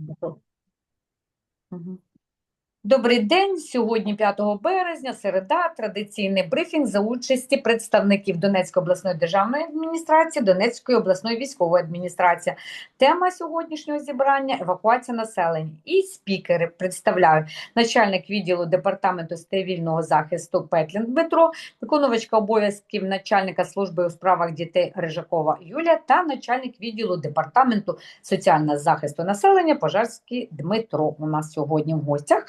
Mm-hmm. Добрий день. Сьогодні 5 березня, середа, традиційний брифінг за участі представників Донецької обласної державної адміністрації, Донецької обласної військової адміністрації. Тема сьогоднішнього зібрання евакуація населення. І спікери представляють начальник відділу департаменту цивільного захисту Петлін Дмитро, виконувачка обов'язків начальника служби у справах дітей Рижакова Юлія та начальник відділу департаменту соціального захисту населення Пожарський Дмитро у нас сьогодні в гостях.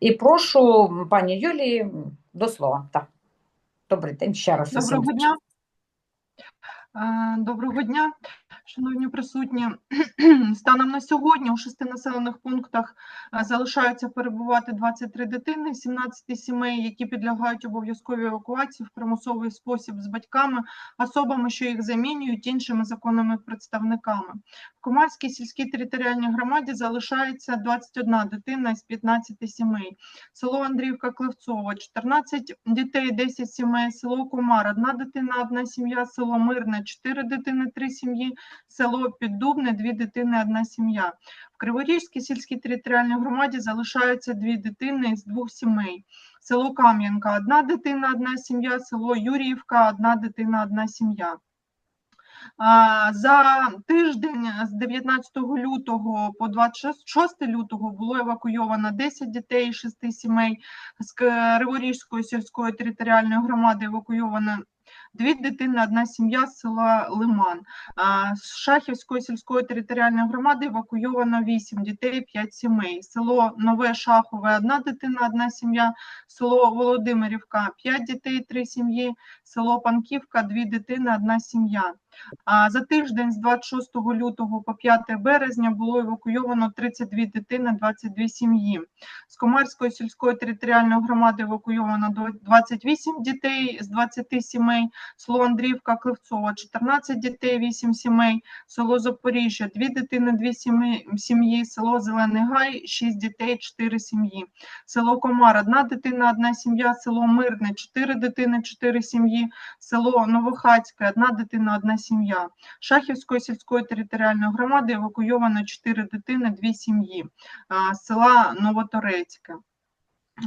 І прошу пані Юлії до слова. Так. Добрий день ще раз. Доброго дня. Е, Доброго дня, шановні присутні. Станом на сьогодні у шести населених пунктах е, залишаються перебувати 23 дитини, 17 сімей, які підлягають обов'язковій евакуації в примусовий спосіб з батьками, особами, що їх замінюють, іншими законними представниками. В Комарській сільській територіальній громаді залишається 21 дитина із 15 сімей. Село Андріївка Клевцова, 14 дітей, 10 сімей, село Комар, одна дитина, одна сім'я, село Мирне, 4 дитини, 3 сім'ї, село Піддубне, 2 дитини, одна сім'я. В Криворізькій сільській територіальній громаді залишаються 2 дитини з двох сімей. Село Кам'янка, одна дитина, одна сім'я, село Юріївка, одна дитина, одна сім'я. За тиждень з 19 лютого по 26 лютого було евакуйовано 10 дітей із 6 сімей. З Криворізької сільської територіальної громади евакуйовано дві дитини, одна сім'я з села Лиман. З Шахівської сільської територіальної громади евакуйовано 8 дітей, 5 сімей. Село Нове Шахове, одна дитина, одна сім'я. Село Володимирівка, 5 дітей, 3 сім'ї. Село Панківка, 2 дитини, одна сім'я. А За тиждень з 26 лютого по 5 березня було евакуйовано 32 дитини, 22 сім'ї. З Комарської сільської територіальної громади евакуйовано 28 дітей з 20 сімей, село Андріївка Кливцова 14 дітей, 8 сімей, село Запоріжжя 2 дитини, 2 сім'ї, сім'ї, село Зелений Гай 6 дітей, 4 сім'ї, село Комар 1 дитина, 1 сім'я, село Мирне 4 дитини, 4 сім'ї, село Новохацьке 1 дитина, 1 сім'я. Шахівської сільської територіальної громади евакуйовано 4 дитини, 2 сім'ї з села Новоторецьке.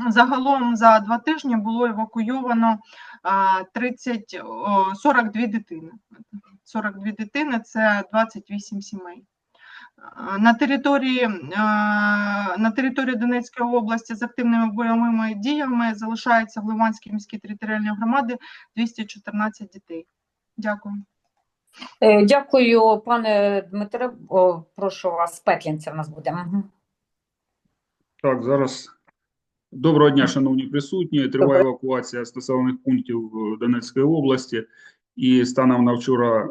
Загалом за два тижні було евакуйовано 30, 42 дитини. 42 дитини це 28 сімей. На території, на території Донецької області з активними бойовими діями залишається в Лиманській міській територіальній громаді 214 дітей. Дякую. Е, Дякую, пане Дмитре. О, прошу вас, Петлінця в нас буде. Так, зараз. Доброго дня, шановні присутні. Триває евакуація з населених пунктів Донецької області. І станом на вчора е,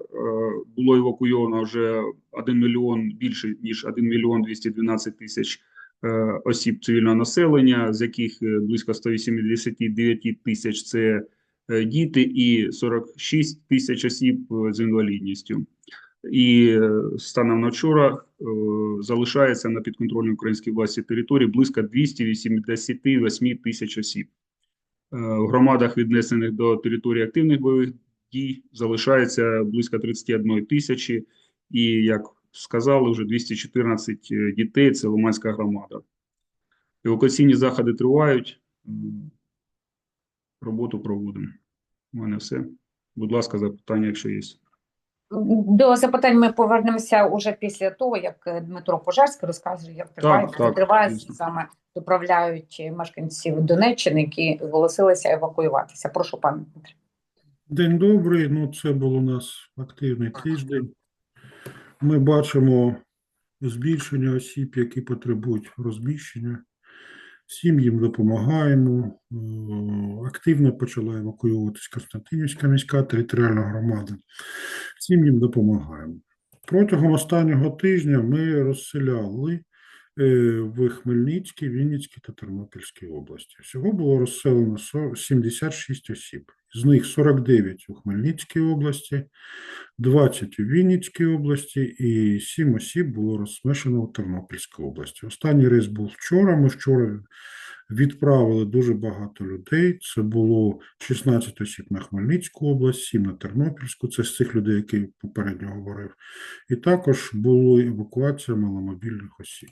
було евакуйовано вже 1 мільйон більше ніж 1 мільйон 212 тисяч е, осіб цивільного населення, з яких близько 189 тисяч це діти і 46 тисяч осіб е, з інвалідністю. І е, станом на вчора е, залишається на підконтрольній українській власті території близько 288 тисяч осіб. Е, В громадах, віднесених до території активних бойових дій, залишається близько 31 тисячі, і, як сказали, вже 214 дітей – це Лиманська громада. Евакуаційні заходи тривають, роботу проводимо. У мене все. Будь ласка, запитання, якщо є. До запитань ми повернемося уже після того, як Дмитро Пожарський розкаже, як триває, так, триває саме доправляють мешканців Донеччини, які зголосилися евакуюватися. Прошу, пане Дмитре. День добрий. Ну, це був у нас активний тиждень. Ми бачимо збільшення осіб, які потребують розміщення. Всім їм допомагаємо. Е, Активно почала евакуюватись Константинівська міська територіальна громада. Всім їм допомагаємо. Протягом останнього тижня ми розселяли е, в Хмельницькій, Вінницькій та Тернопільській області. Всього було розселено 76 осіб. З них 49 у Хмельницькій області, 20 у Вінницькій області і 7 осіб було розсмешено у Тернопільській області. Останній рейс був вчора. Ми вчора відправили дуже багато людей. Це було 16 осіб на Хмельницьку область, 7 на Тернопільську. Це з цих людей, які попередньо говорив. І також була евакуація маломобільних осіб.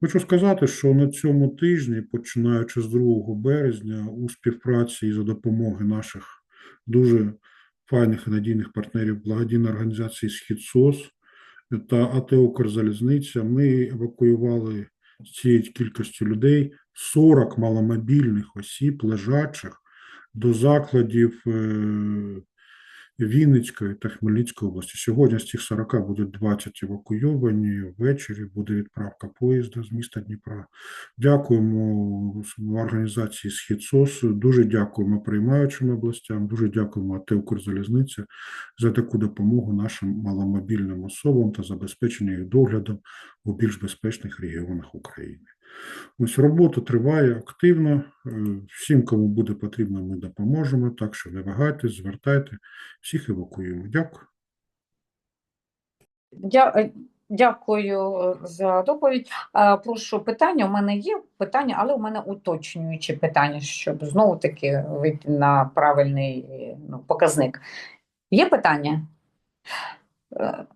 Хочу сказати, що на цьому тижні, починаючи з 2 березня, у співпраці і за допомоги наших дуже файних і надійних партнерів благодійної організації «Східсос» та АТ «Укрзалізниця» ми евакуювали з цією кількістю людей 40 маломобільних осіб, лежачих до закладів е, Вінницької та Хмельницької області. Сьогодні з цих 40 буде 20 евакуйовані, ввечері буде відправка поїзда з міста Дніпра. Дякуємо організації «Східсос», дуже дякуємо приймаючим областям, дуже дякуємо АТ «Укрзалізниця» за таку допомогу нашим маломобільним особам та забезпечення їх доглядом у більш безпечних регіонах України. Ось робота триває активно. Е, Всім, кому буде потрібно, ми допоможемо. Так що не вагайтесь, звертайте, всіх евакуюємо. Дякую. Дя- е, Дякую е, за доповідь. Прошу питання. У мене є питання, але у мене уточнюючі питання, щоб знову таки вийти на правильний ну, показник. Є питання? Так,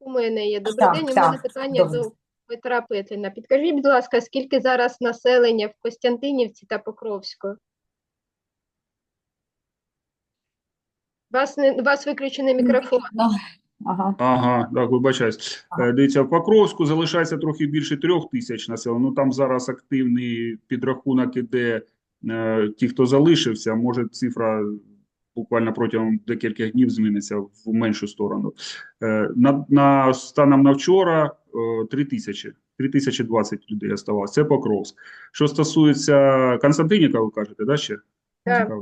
у мене є. Добрий Так, день. У мене питання добре. до Петра Петліна. Підкажіть, будь ласка, скільки зараз населення в Костянтинівці та Покровську? Вас не вас виключений мікрофон. Ага. Ага, так, вибачаюсь. Е, Дивіться, в Покровську залишається трохи більше трьох тисяч населення. Ну там зараз активний підрахунок іде е, ті, хто залишився. Може цифра буквально протягом декількох днів зміниться в меншу сторону. Е, на, на станом на вчора е, три тисячі. 3020 людей оставалось. Це Покровськ. Що стосується Константинівка, ви кажете, да, ще? Так.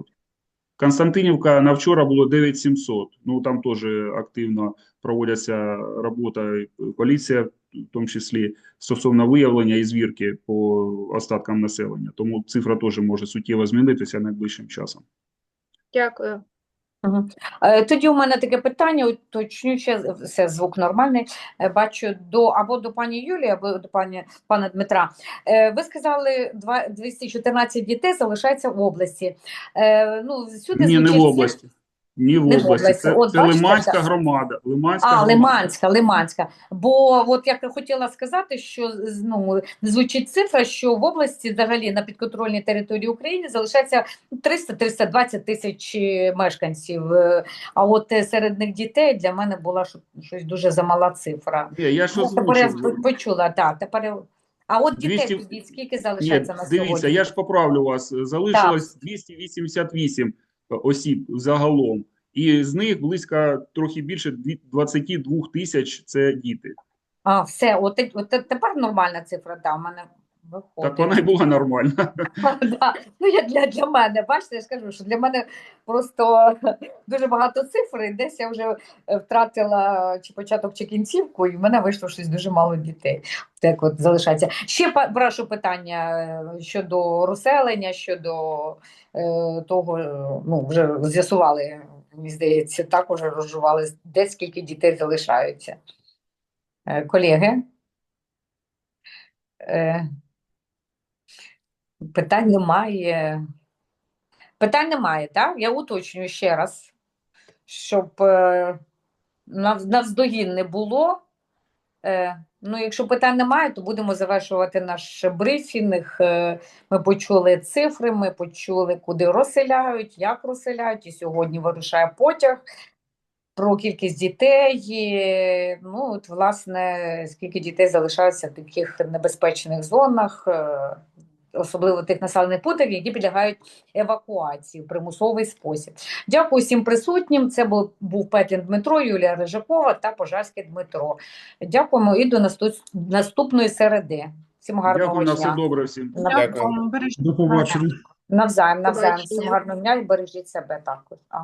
Константинівка на вчора було 9700. Ну там теж активно проводяться робота поліція, в тому числі стосовно виявлення і звірки по остаткам населення. Тому цифра теж може суттєво змінитися найближчим часом. Дякую. Е, Тоді у мене таке питання, уточнююче, все, звук нормальний. Е, Бачу до або до пані Юлії, або до пані пана Дмитра. Е, Ви сказали, два- 214 дітей залишається в області. Ну, всюди Ні, не в області. Ні в області. Це, От це бачите, Лиманська так. громада. Лиманська А, громада. Лиманська, Лиманська. Бо от я хотіла сказати, що ну, звучить цифра, що в області взагалі на підконтрольній території України залишається 300-320 тисяч мешканців. Е, А от е, серед них дітей для мене була що- щось дуже замала цифра. Ні, я ж Ну, тепер я почула, так, тепер А от дітей 200 тоді скільки Ні, залишається на дивіться, я ж поправлю вас. Залишилось 288 осіб загалом, і з них близько трохи більше дві- 22 тисяч це діти. А, все, от, от тепер нормальна цифра, да, у мене виходить. Так вона й була нормальна. Да. Ну, я для, для мене, бачите, я ж кажу, що для мене просто дуже багато цифр, і десь я вже е, втратила чи початок, чи кінцівку, і в мене вийшло щось дуже мало дітей. Так от залишається. Ще прошу питання е, щодо розселення, щодо е, того, е, ну, вже з'ясували, мені здається, так уже розжували, де скільки дітей залишаються. Е, колеги? Е, Питань немає. Питань немає, так? Я уточнюю ще раз, щоб е, навздогін не було. Е, ну, якщо питань немає, то будемо завершувати наш брифінг. Е, ми почули цифри, ми почули, куди розселяють, як розселяють, і сьогодні вирушає потяг. Про кількість дітей, ну от власне, скільки дітей залишаються в таких небезпечних зонах, особливо тих населених пунктів, які підлягають евакуації в примусовий спосіб. Дякую всім присутнім. Це був, був Петлін Дмитро, Юлія Рижакова та Пожарський Дмитро. Дякуємо і до наступ- наступної середи. Всім гарного Дякую, на все добре всім. Дякую. Бережіть До побачення. Навзаєм, навзаєм. Всім гарного дня і бережіть себе також. Ага.